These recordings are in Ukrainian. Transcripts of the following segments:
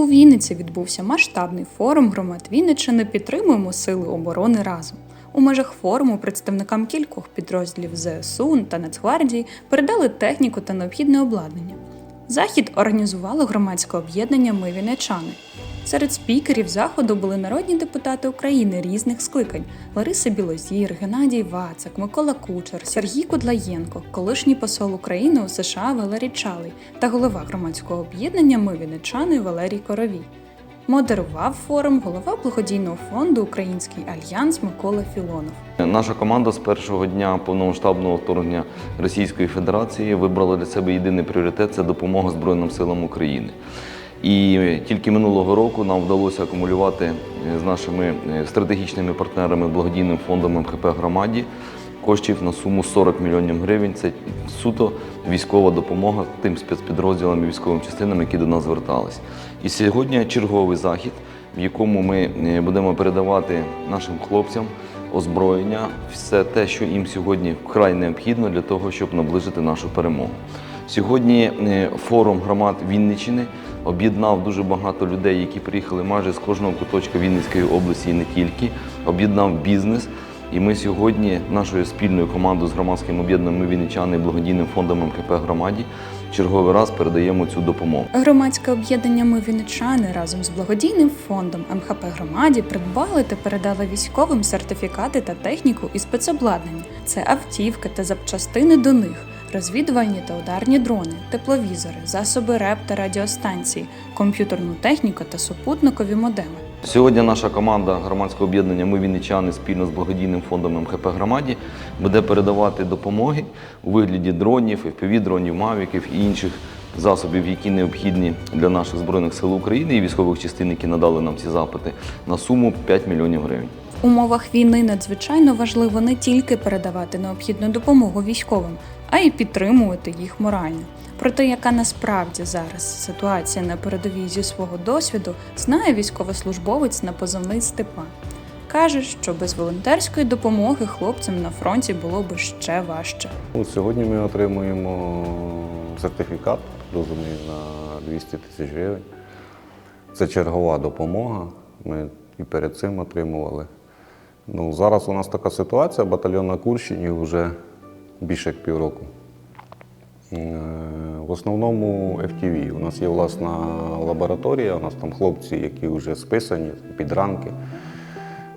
У Вінниці відбувся масштабний форум громад Вінниччини Підтримуємо сили оборони разом. У межах форуму представникам кількох підрозділів ЗСУ та Нацгвардії передали техніку та необхідне обладнання. Захід організувало громадське об'єднання Ми Вінничани. Серед спікерів заходу були народні депутати України різних скликань: Лариса Білозір, Геннадій Вацак, Микола Кучер, Сергій Кудлаєнко, колишній посол України у США Валерій Чалий та голова громадського об'єднання Ми Вінничани Валерій Коровій. Модерував форум голова благодійного фонду Український альянс Микола Філонов. Наша команда з першого дня повномасштабного вторгнення Російської Федерації вибрала для себе єдиний пріоритет це допомога Збройним силам України. І тільки минулого року нам вдалося акумулювати е, з нашими е, стратегічними партнерами благодійним фондом МХП громаді коштів на суму 40 мільйонів гривень. Це суто військова допомога тим спецпідрозділам і військовим частинам, які до нас звертались. І сьогодні черговий захід, в якому ми е, будемо передавати нашим хлопцям озброєння, все те, що їм сьогодні вкрай необхідно для того, щоб наближити нашу перемогу. Сьогодні е, форум громад Вінниччини об'єднав дуже багато людей, які приїхали майже з кожного куточка Вінницької області і не тільки, об'єднав бізнес. І ми сьогодні нашою спільною командою з громадським об'єднанням Вінничани» і благодійним фондом МКП громаді черговий раз передаємо цю допомогу. Громадське об'єднання Ми Вінничани разом з благодійним фондом МХП громаді придбали та передали військовим сертифікати та техніку і спецобладнання. Це автівки та запчастини до них, розвідувальні та ударні дрони, тепловізори, засоби РЕП та радіостанції, комп'ютерну техніку та супутникові модеми. Сьогодні наша команда громадського об'єднання Ми Вінничани спільно з благодійним фондом МХП громаді буде передавати допомоги у вигляді дронів, FPV-дронів, мавіків і інших засобів, які необхідні для наших збройних сил України і військових частин, які надали нам ці запити, на суму 5 мільйонів гривень. В умовах війни надзвичайно важливо не тільки передавати необхідну допомогу військовим, а й підтримувати їх морально. Про те, яка насправді зараз ситуація на передовій зі свого досвіду, знає військовослужбовець на позивний Степан. Каже, що без волонтерської допомоги хлопцям на фронті було би ще важче. Ну, Сьогодні ми отримуємо сертифікат, розумію, на 200 тисяч гривень. Це чергова допомога. Ми і перед цим отримували. Ну, зараз у нас така ситуація, батальйон на Курщині вже більше як півроку. Е, В основному FTV. У нас є власна лабораторія, у нас там хлопці, які вже списані, підранки.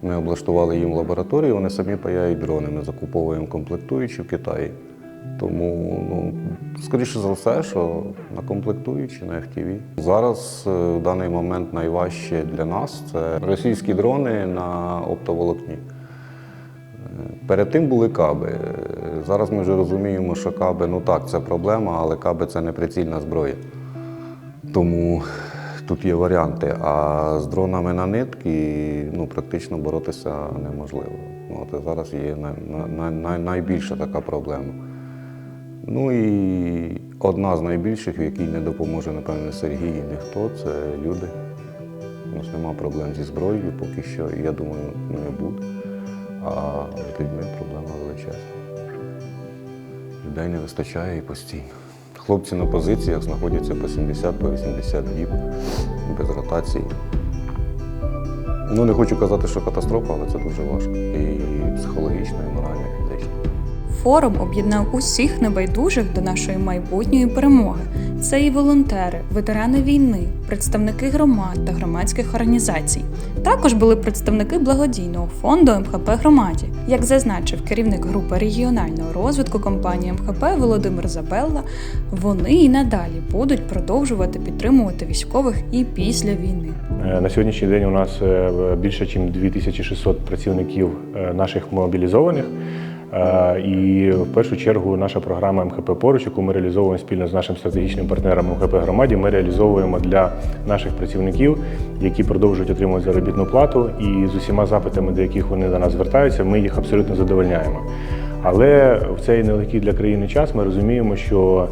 Ми облаштували їм лабораторію, вони самі паяють дрони. Ми закуповуємо комплектуючі в Китаї. Тому, ну, скоріше за все, що на комплектуючі, на FTV. Зараз е, в даний момент найважче для нас це російські дрони на оптоволокні. Е, Перед тим були каби. Зараз ми вже розуміємо, що каби, ну так, це проблема, але каби це не прицільна зброя. Тому тут є варіанти. А з дронами на нитки ну, практично боротися неможливо. От зараз є най, най, най, найбільша така проблема. Ну і одна з найбільших, в якій не допоможе, напевне, Сергій ніхто, це люди. У нас нема проблем зі зброєю поки що, я думаю, не буде. А з людьми проблема величезна. Людей не вистачає і постійно. Хлопці на позиціях знаходяться по 70 по 80 діб без ротації. Ну, не хочу казати, що катастрофа, але це дуже важко. І психологічно, і морально, і фізично. Форум об'єднав усіх небайдужих до нашої майбутньої перемоги. Це і волонтери, ветерани війни, представники громад та громадських організацій. Також були представники благодійного фонду МХП громаді. Як зазначив керівник групи регіонального розвитку компанії МХП Володимир Забелла, вони і надалі будуть продовжувати підтримувати військових і після війни. Е, На сьогоднішній день у нас е, більше ніж 2600 працівників е, наших мобілізованих. Е, І в першу чергу наша програма МХП поруч, яку ми реалізовуємо спільно з нашим стратегічним партнером МХП громаді. Ми реалізовуємо для наших працівників, які продовжують отримувати заробітну плату, і з усіма запитами, до яких вони до нас звертаються, ми їх абсолютно задовольняємо. Але в цей нелегкий для країни час ми розуміємо, що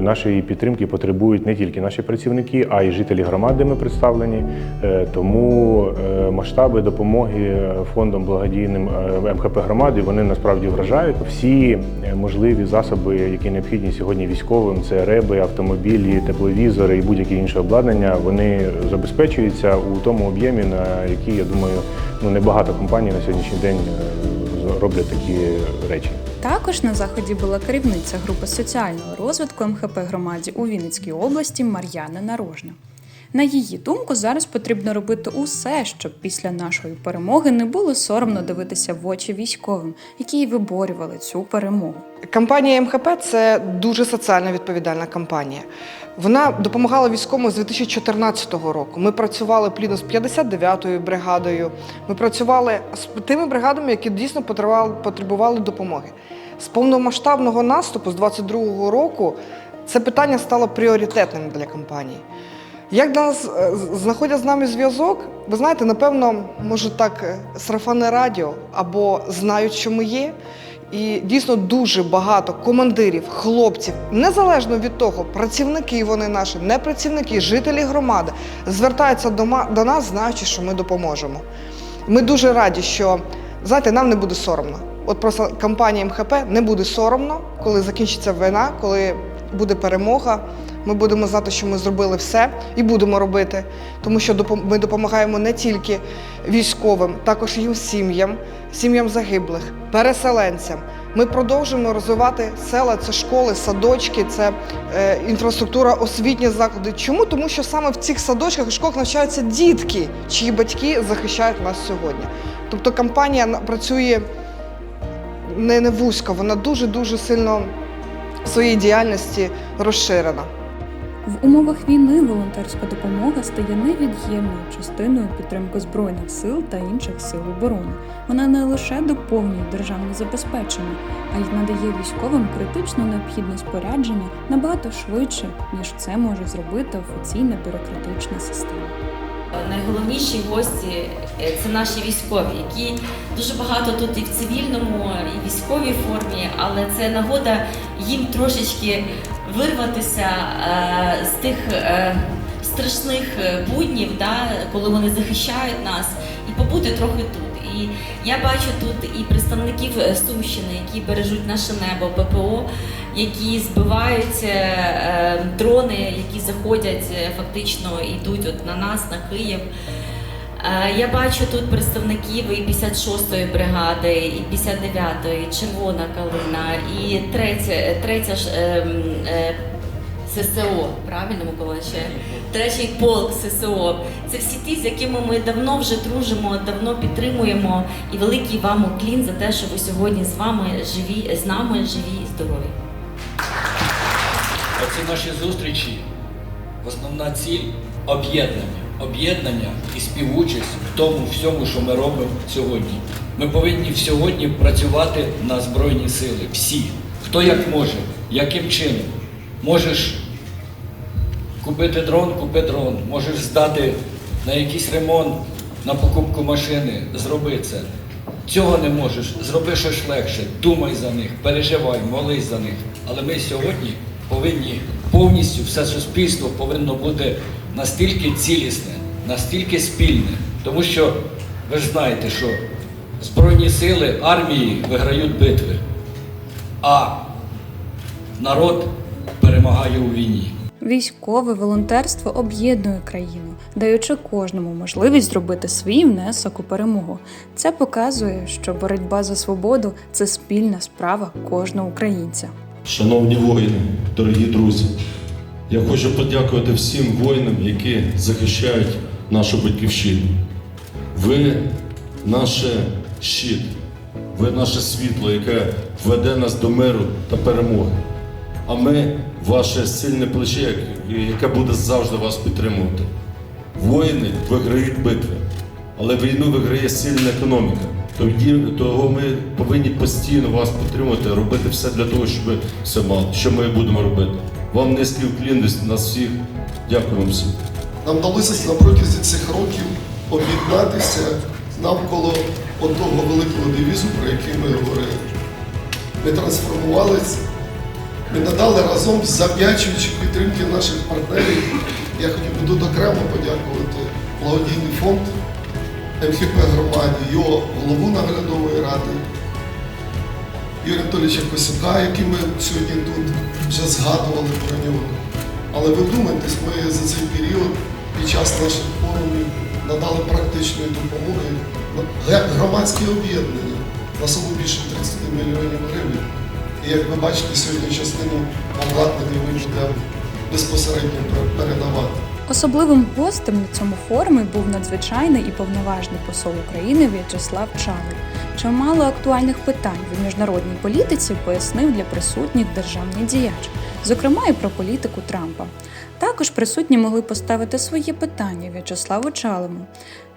нашої підтримки потребують не тільки наші працівники, а й жителі громад, де ми представлені. Е, Тому е, масштаби допомоги е, фондом благодійним е, МХП громади вони насправді вражають. Всі е, можливі засоби, які необхідні сьогодні військовим, це реби, автомобілі, тепловізори і будь-яке інше обладнання, вони забезпечуються у тому об'ємі, на який я думаю, ну небагато компаній на сьогоднішній день е, роблять такі речі. Також на заході була керівниця групи соціального розвитку МХП громаді у Вінницькій області Мар'яна Нарожна. На її думку, зараз потрібно робити усе, щоб після нашої перемоги не було соромно дивитися в очі військовим, які й виборювали цю перемогу. Кампанія МХП це дуже соціально відповідальна кампанія. Вона допомагала військовому з 2014 року. Ми працювали плідно з 59-ю бригадою. Ми працювали з тими бригадами, які дійсно потребували, допомоги. З повномасштабного наступу з 22-го року це питання стало пріоритетним для кампанії. Як для нас е, знаходять з нами зв'язок, ви знаєте, напевно, може так е, сарафанне радіо або знають, що ми є. І дійсно дуже багато командирів, хлопців, незалежно від того, працівники вони наші, не працівники, жителі громади, звертаються до, до нас, знаючи, що ми допоможемо. Ми дуже раді, що знаєте, нам не буде соромно. От просто компанія МХП не буде соромно, коли закінчиться війна, коли буде перемога. Ми будемо знати, що ми зробили все і будемо робити, тому що ми допомагаємо не тільки військовим, також і сім'ям, сім'ям загиблих, переселенцям. Ми продовжуємо розвивати села, це школи, садочки, це е, інфраструктура, освітні заклади. Чому? Тому що саме в цих садочках і школах навчаються дітки, чиї батьки захищають нас сьогодні. Тобто кампанія працює не, не вузько, вона дуже дуже сильно в своїй діяльності розширена. В умовах війни волонтерська допомога стає невід'ємною частиною підтримки збройних сил та інших сил оборони. Вона не лише доповнює державне забезпечення, а й надає військовим критично необхідне спорядження набагато швидше, ніж це може зробити офіційна бюрократична система. Найголовніші гості е, це наші військові, які дуже багато тут і в цивільному, і в військовій формі, але це нагода їм трошечки вирватися е, з тих е, страшних е, буднів, коли вони захищають нас, і побути трохи тут. І я бачу тут і представників Сумщини, які бережуть наше небо, ППО, які збивають дрони, які заходять фактично йдуть от на нас, на Київ. Е, Я бачу тут представників і 56-ї бригади, і 59-ї, Червона калина, і третя, третя ж е, е, ССО, правильно, Микола? Ще? Третій полк ССО. Це всі ті, з якими ми давно вже дружимо, давно підтримуємо. І великий вам уклін за те, що ви сьогодні з вами живі, з нами живі і здорові. Оці наші зустрічі, основна ціль об'єднання. Об'єднання і співучасть в тому всьому, що ми робимо сьогодні. Ми повинні сьогодні працювати на Збройні сили. Всі. Хто як може, яким чином. Можеш купити дрон, купи дрон. Можеш здати на якийсь ремонт, на покупку машини, зроби це. Цього не можеш, зроби щось легше, думай за них, переживай, молись за них. Але ми сьогодні повинні повністю все суспільство повинно бути настільки цілісне, настільки спільне. Тому що ви ж знаєте, що Збройні сили армії виграють битви, а народ перемагає у війні. Військове волонтерство об'єднує країну, даючи кожному можливість зробити свій внесок у перемогу. Це показує, що боротьба за свободу це спільна справа кожного українця. Шановні воїни, дорогі друзі, я хочу подякувати всім воїнам, які захищають нашу батьківщину. Ви наше щит, ви наше світло, яке веде нас до миру та перемоги. А ми ваше сильне плече, яке буде завжди вас підтримувати. Воїни виграють битви, але війну виграє сильна економіка. Тоді того ми повинні постійно вас підтримувати, робити все для того, щоб все мали. Що ми будемо робити? Вам низький уклін нас всіх. Дякую всім. Нам вдалося на протязі цих років об'єднатися навколо одного великого девізу, про який ми говорили. Ми трансформувалися Ми надали разом, завдячуючи підтримки наших партнерів. Я хотів би тут окремо подякувати благодійний фонд МХП громаді, його голову наглядової ради Юрія Анатолійовича Косюка, який ми сьогодні тут вже згадували про нього. Але ви думаєтесь, ми за цей період під час наших форумів надали практичної допомоги громадські об'єднання на суму більше 30 мільйонів гривень. І як ви бачите, сьогодні частину обладнання ми будемо безпосередньо передавати. Особливим гостем на цьому форумі був надзвичайний і повноважний посол України В'ячеслав Чалий. Чимало актуальних питань в міжнародній політиці пояснив для присутніх державний діяч, зокрема і про політику Трампа. Також присутні могли поставити свої питання В'ячеславу Чалому.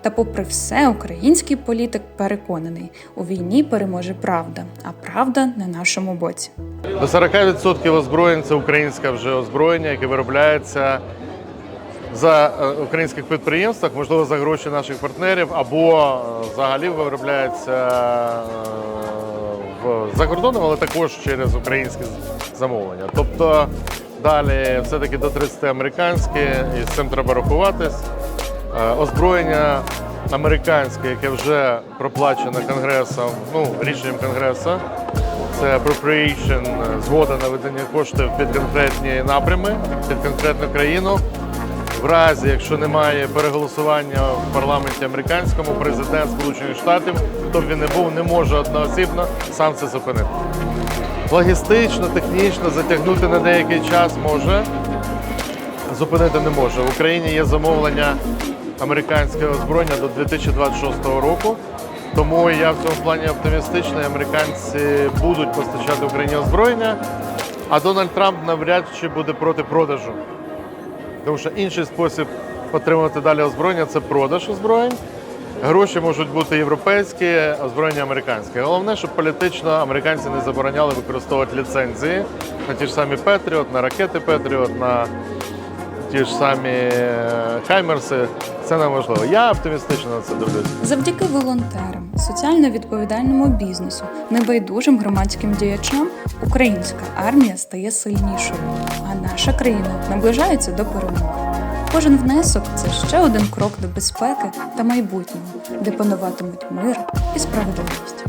Та, попри все, український політик переконаний, у війні переможе правда, а правда на нашому боці. До 40% озброєнь це українське вже озброєння, яке виробляється за е, українських підприємствах, можливо, за гроші наших партнерів, або е, взагалі виробляється е, в за кордоном, але також через українське замовлення. Тобто далі все-таки до 30 американське, і з цим треба рахуватись. Озброєння американське, яке вже проплачено конгресом, ну рішенням конгресу, це appropriation, згода на видання коштів під конкретні напрями, під конкретну країну. В разі, якщо немає переголосування в парламенті американському, президент Сполучених Штатів, хто б він не був, не може одноосібно сам це зупинити. Логістично, технічно затягнути на деякий час може, зупинити не може. В Україні є замовлення американського озброєння до 2026 року. Тому я в цьому плані оптимістичний. Американці будуть постачати Україні озброєння, а Дональд Трамп навряд чи буде проти продажу. Тому що інший спосіб отримувати далі озброєння це продаж озброєнь. Гроші можуть бути європейські, озброєння американське. Головне, щоб політично американці не забороняли використовувати ліцензії на ті ж самі Петріот, на ракети Петріот, на ті ж самі е, Хаймерси. Це нам важливо. Я оптимістично на це дивлюся. Завдяки волонтерам, соціально відповідальному бізнесу, небайдужим громадським діячам українська армія стає сильнішою, а наша країна наближається до перемоги. Кожен внесок це ще один крок до безпеки та майбутнього, де пануватимуть мир і справедливість.